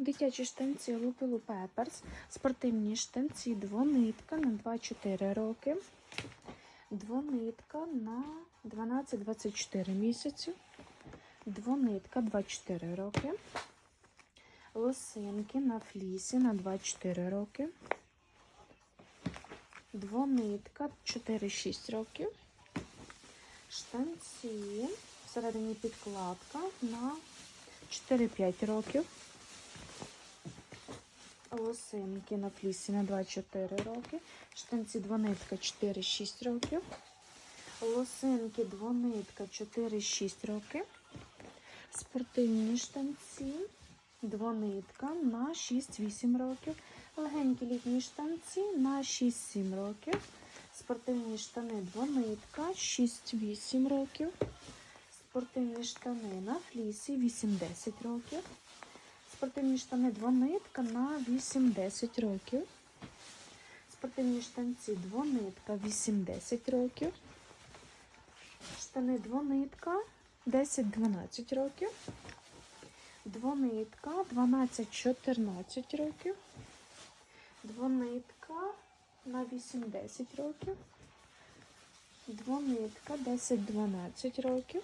Дитячі штанці Лупилу Пеперс, спортивні штанці двонитка на 2-4 роки, двонитка на 12-24 місяці, двонитка 2-4 роки, лосинки на флісі на 2-4 роки, двонитка 4-6 років, штанці, всередині підкладка на 4-5 років. Лосинки на флісі на 2-4 роки. Штанці двонитка 4-6 років. Лосинки двонитка 4-6 років. Спортивні штанці двонитка на 6-8 років. Легенькі літні штанці на 6-7 років. Спортивні штани двонитка 6-8 років. Спортивні штани на флісі 8-10 років. Спортивні штани двонитка на 8-10 років. Спортивні штанці двонитка 8-10 років. Штани двонитка 10-12 років. Двонитка 12-14 років. Двонитка на 8-10 років. Двонитка 10-12 років.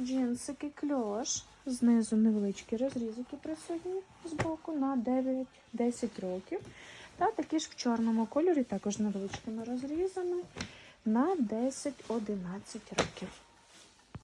Джинсики кльош. Знизу невеличкі розрізики присутні з боку на 9-10 років. Та такі ж в чорному кольорі, також невеличкими розрізами на 10-11 років.